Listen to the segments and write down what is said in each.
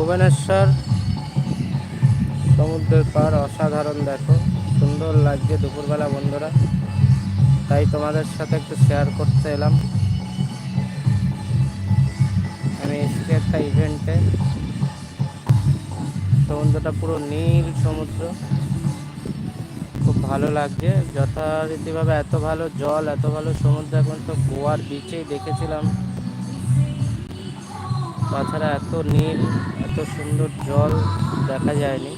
ভুবনেশ্বর, সমুদ্রের পার অসাধারণ দেখো, সুন্দর লাগছে দুপুরবেলা বন্ধুরা। তাই তোমাদের সাথে একটু শেয়ার করতে এলাম। আমি এসেছি একটা ইভেন্টে সমুদ্রটা পুরো নীল সমুদ্র। খুব ভালো লাগছে। যথারীতিভাবে এত ভালো জল, এত ভালো সমুদ্র, এখন তো গোয়ার বিচেই দেখেছিলাম। তাছাড়া এত নীল, এত সুন্দর জল দেখা যায়নি।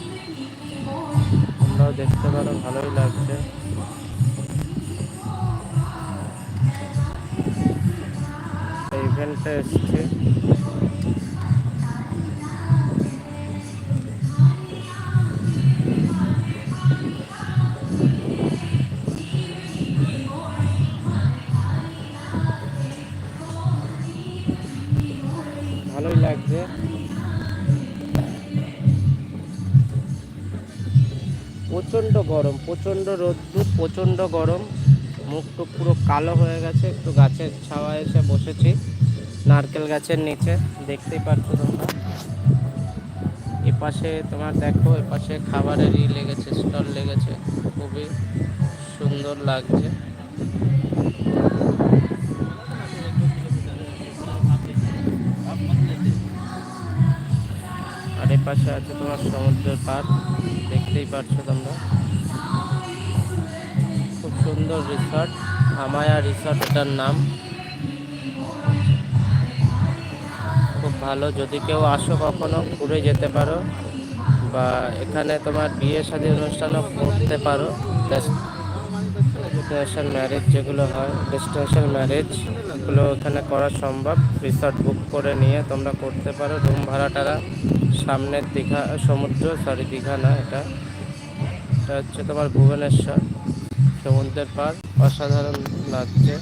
তোমরাও দেখতে পারো, ভালোই লাগছে। ইভেন্টটা এসছি। লাগছে প্রচণ্ড গরম, প্রচণ্ড রোদ্দুর, প্রচণ্ড গরম। মুখ টুক পুরো কালো হয়ে গেছে, একটু গাছের ছাওয়া এসে বসেছি, নারকেল গাছের নিচে, দেখতেই পাচ্ছ তোমরা। এপাশে তোমার দেখো, এপাশে খাবারের ই লেগেছে, স্টল লেগেছে, খুবই সুন্দর লাগছে। এপাশে আছে তোমার সমুদ্রের পাড়। দেখতেই পাচ্ছ তোমরা। খুব সুন্দর রিসর্ট আমায়া রিসর্ট এটার নাম। খুব ভালো, যদি কেউ আসো কখনো, ঘুরে যেতে পারো। বা এখানে তোমার বিয়ে শাদী অনুষ্ঠানও করতে পারো। ডেস্টিনেশন ম্যারেজ যেগুলো হয় ডেস্টিনেশন ম্যারেজ এগুলো এখানে করা সম্ভব। রিসর্ট বুক করে নিয়ে তোমরা করতে পারো। রুম ভাড়া টাড়া সামনের দীঘা, সমুদ্র সরি দীঘা না এটা। এটা হচ্ছে তোমার ভুবনেশ্বর, সমুদ্রের পার অসাধারণ লাগছে।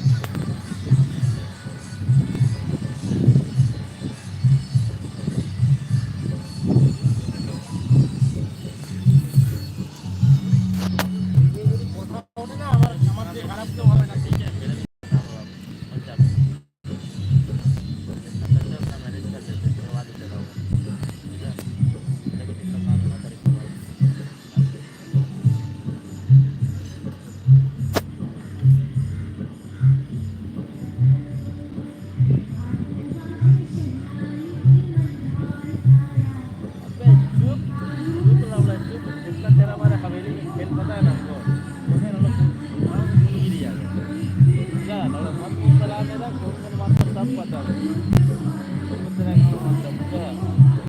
ಮಾತ್ರ ತಪ್ಪದ